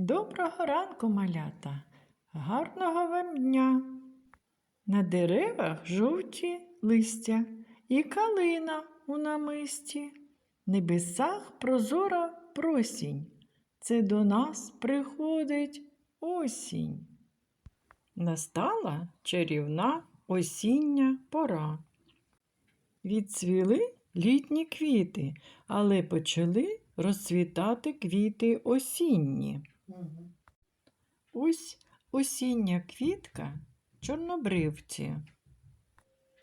Доброго ранку, малята, гарного вам дня. На деревах жовті листя і калина у намисті. Небесах прозора просінь. Це до нас приходить осінь. Настала чарівна осіння пора. Відцвіли літні квіти, але почали розцвітати квіти осінні. Ось осіння квітка чорнобривці.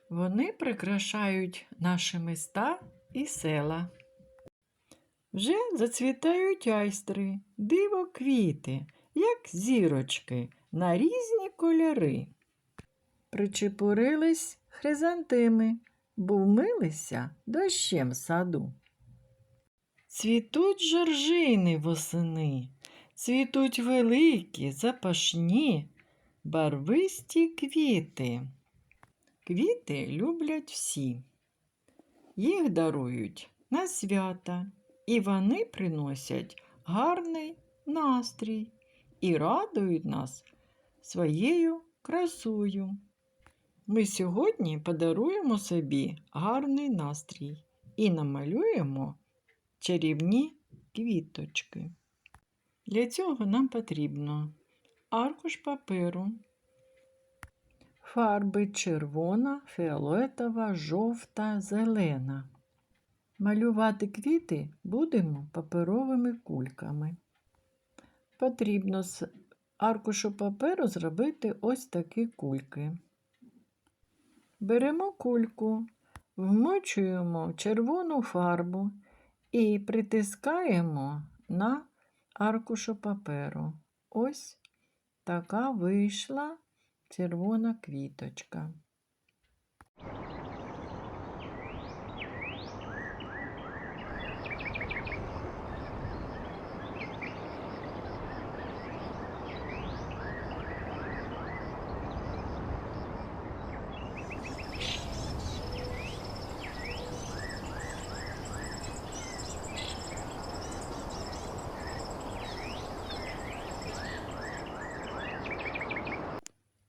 Вони прикрашають наші міста і села. Вже зацвітають айстри, диво квіти, як зірочки на різні кольори. Причепурились хризантими, бо вмилися дощем саду. Цвітуть жоржини восени, цвітуть великі, запашні, барвисті квіти. Квіти люблять всі. Їх дарують на свята, і вони приносять гарний настрій і радують нас своєю красою. Ми сьогодні подаруємо собі гарний настрій і намалюємо чарівні квіточки. Для цього нам потрібно аркуш паперу, фарби червона, фіолетова, жовта, зелена. Малювати квіти будемо паперовими кульками. Потрібно з аркушу паперу зробити ось такі кульки. Беремо кульку, вмочуємо червону фарбу і притискаємо на аркушу паперу. Ось така вийшла червона квіточка.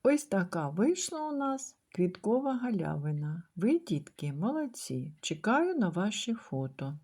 Ось така вийшла у нас квіткова галявина. Ви, дітки, молодці. Чекаю на ваші фото.